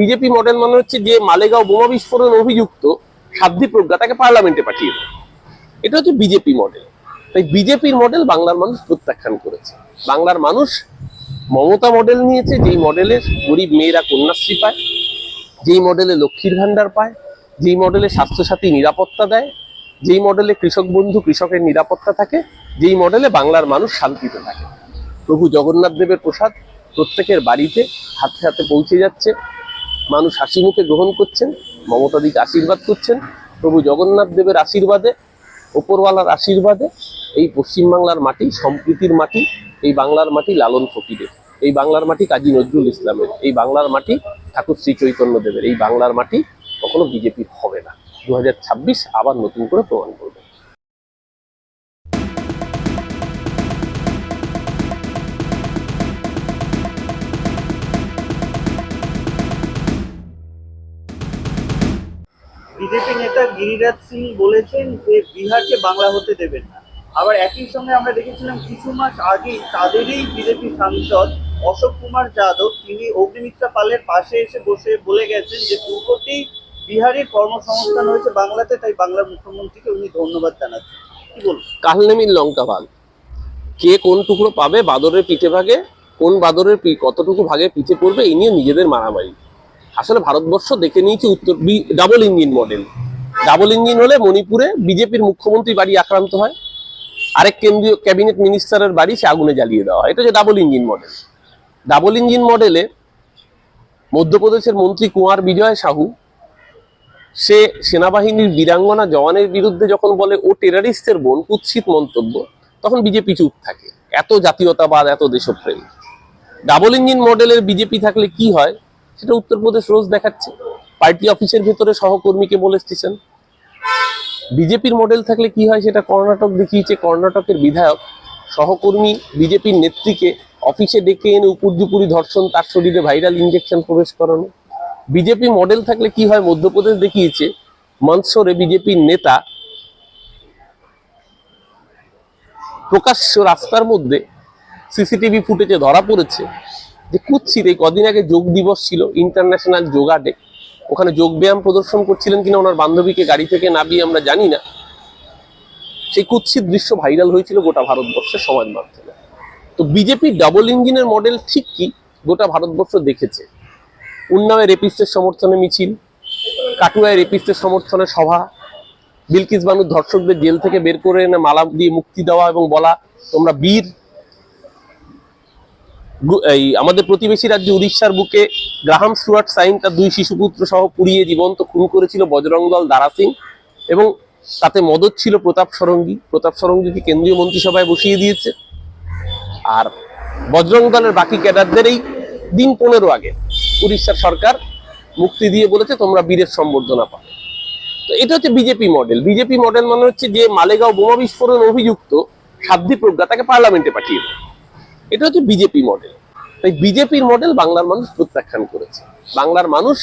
BJP model মনে হচ্ছে যে মালেগাঁও বোমা বিস্ফোরণ অভিযুক্ত সাধ্বী প্রজ্ঞা তাকে পার্লামেন্টে পাঠিয়ে দেয় এটা হচ্ছে বিজেপি মডেল তাই বিজেপির মডেল বাংলার মানুষ প্রত্যাখ্যান করেছে। বাংলার মানুষ মমতা মডেল নিয়েছে, যেই মডেলের গরিব মেয়েরা কন্যাশ্রী পায়, যেই মডেলে লক্ষ্মীর ভান্ডার পায়, যেই মডেলে স্বাস্থ্যসাথী নিরাপত্তা দেয়, যেই মডেলে কৃষক বন্ধু কৃষকের নিরাপত্তা থাকে, যেই মডেলে বাংলার মানুষ শান্তিতে থাকে। প্রভু জগন্নাথ দেবের প্রসাদ প্রত্যেকের বাড়িতে হাতে হাতে পৌঁছে যাচ্ছে। মানুষ হাসি মুখে গ্রহণ করছেন, মমতা দিকে আশীর্বাদ করছেন, প্রভু জগন্নাথ দেবের আশীর্বাদে, ওপরওয়ালার আশীর্বাদে, এই পশ্চিমবাংলার মাটি, সম্প্রীতির মাটি, এই বাংলার মাটি লালন ফকিরের। এই বাংলার মাটি কাজী নজরুল ইসলামের। এই বাংলার মাটি ঠাকুর শ্রী চৈতন্য দেবের। এই বাংলার মাটি কখনো বিজেপির হবে না। দু হাজার ছাব্বিশ আবার নতুন করে প্রমাণ করবে। নেতা গিরিরাজ সিং বলেছেন যে বিহারকে বাংলা হতে দেবেন না। আবার একই সঙ্গে আমরা দেখেছিলাম কিছু মাস আগেই তাদেরই বিজেপি সাংসদ অশোক কুমার যাদব, তিনি অগ্নিমিত্রা পালের পাশে এসে বসে বলে গেছেন যে দুর্গতেই বিহারের কর্মসংস্থান হয়েছে বাংলাতে, তাই বাংলার মুখ্যমন্ত্রীকে উনি ধন্যবাদ জানাচ্ছেন। কি বলুন কালনেমির লঙ্কা ভাগ কে কোন টুকরো পাবে বাদরের পিঠে ভাগে, কোন বাদরের কতটুকু ভাগে পিঠে পড়বে এই নিয়ে নিজেদের মারামারি। আসলে ভারতবর্ষ দেখে নিয়েছে উত্তর double engine model double engine হলে মণিপুরে বিজেপির মুখ্যমন্ত্রী বাড়ি আক্রান্ত হয়। আরেক কেন্দ্রীয় ক্যাবিনেট মিনিস্টারের বাড়ি সে আগুনে জ্বালিয়ে দেওয়া হয়। এটা হচ্ছে double engine model double engine মডেলে মধ্যপ্রদেশের মন্ত্রী কুমার বিজয় সাহু, সে সেনাবাহিনীর বীরাঙ্গনা জওয়ানের বিরুদ্ধে যখন বলে, ও টেরারিস্টের বোন, কুৎসিত মন্তব্য, তখন বিজেপি চুপ থাকে। এত জাতীয়তাবাদ, এত দেশপ্রেম। ডাবল ইঞ্জিন মডেলের বিজেপি থাকলে কি হয়? সেটা উত্তরপ্রদেশ রোজ দেখাচ্ছে। পার্টি অফিসের ভেতরে সহকর্মীকে বলে স্টেশন বিজেপির মডেল থাকলে কি হয় সেটা কর্ণাটক দেখিয়েছে। কর্ণাটকের বিধায়ক, সহকর্মী বিজেপির নেত্রীকে অফিসে ডেকে এনে উপর্যুপুরি ধর্ষণ, তার শরীরে ভাইরাল ইঞ্জেকশন প্রবেশ করানো। বিজেপি মডেল থাকলে কি হয়? মধ্যপ্রদেশ দেখিয়েছে। মনসরে বিজেপির নেতা। প্রকাশ্য রাস্তার মধ্যে সিসিটিভি ফুটেজে ধরা পড়েছে যে কুৎসিত কদিন আগে যোগ দিবস ছিল ইন্টারন্যাশনাল যোগা ডে ওখানে যোগ ব্যায়াম প্রদর্শন করছিলেন কিনা ওনার বান্ধবীকে গাড়ি থেকে নামিয়ে আমরা জানি না। সেই কুৎসিত দৃশ্য ভাইরাল হয়েছিল গোটা ভারতবর্ষের সমাজ মাধ্যমে। তো বিজেপি ডাবল ইঞ্জিনের মডেল ঠিক কি? গোটা ভারতবর্ষ দেখেছে। উন্নাওয়ে রেপিস্টের সমর্থনে মিছিল, কাটুয়ায় রেপিস্টের সমর্থনে সভা, বিলকিস বানুর ধর্ষকদের জেল থেকে বের করে এনে মালা দিয়ে মুক্তি দেওয়া এবং বলা, তোমরা বীর এই আমাদের প্রতিবেশী রাজ্য উড়িষ্যার বুকে গ্রাহাম স্টুয়ার্ট সাইন তার দুই শিশুপুত্র সহ পুড়িয়ে জীবন্ত, খুন করেছিল বজরং দল দারা সিং এবং তাতে মদত ছিল প্রতাপ সরঙ্গী। প্রতাপ সরঙ্গীকে কেন্দ্রীয় মন্ত্রিসভায় বসিয়ে দিয়েছে। আর বজরং দলের বাকি ক্যাডারদের এই দিন পনেরো আগে উড়িষ্যার সরকার মুক্তি দিয়ে বলেছে, তোমরা বীরের সম্বর্ধনা পাবে তো এটা হচ্ছে বিজেপি মডেল বিজেপি মডেল মনে হচ্ছে যে মালেগাঁও বোমা বিস্ফোরণ অভিযুক্ত সাধ্বী প্রজ্ঞা, তাকে পার্লামেন্টে পাঠিয়ে দেয়। এটা হচ্ছে বিজেপি মডেল তাই বিজেপির মডেল বাংলার মানুষ প্রত্যাখ্যান করেছে। বাংলার মানুষ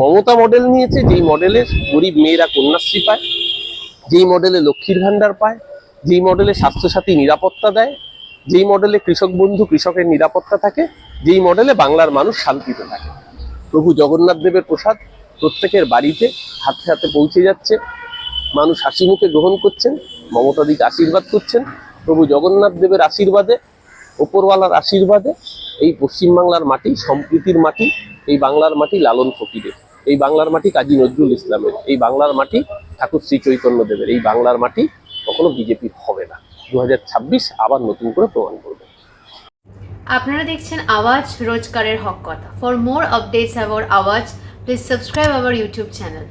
মমতা মডেল নিয়েছে, যেই মডেলের গরিব মেয়েরা কন্যাশ্রী পায়, যেই মডেলে লক্ষ্মীর ভান্ডার পায়, যেই মডেলে স্বাস্থ্যসাথী নিরাপত্তা দেয়, যেই মডেলে কৃষক বন্ধু কৃষকের নিরাপত্তা থাকে, যেই মডেলে বাংলার মানুষ শান্তিতে থাকে। প্রভু জগন্নাথ দেবের প্রসাদ প্রত্যেকের বাড়িতে হাতে হাতে পৌঁছে যাচ্ছে। মানুষ হাসি মুখে গ্রহণ করছেন মমতাদিকে আশীর্বাদ করছেন। প্রভু জগন্নাথ দেবের আশীর্বাদে ওপরওয়ালার আশীর্বাদে এই পশ্চিমবাংলার মাটি, সম্প্রীতির মাটি, এই বাংলার মাটি লালন ফকিরের। এই বাংলার মাটি কাজী নজরুল ইসলামের। এই বাংলার মাটি ঠাকুর শ্রী চৈতন্য দেবের এই বাংলার মাটি কখনো বিজেপির হবে না। দু হাজার ছাব্বিশ আবার নতুন করে প্রমাণ করবে। আপনারা দেখছেন আওয়াজ রোজকারের হক কথা। For more updates about Awaaz please subscribe our YouTube channel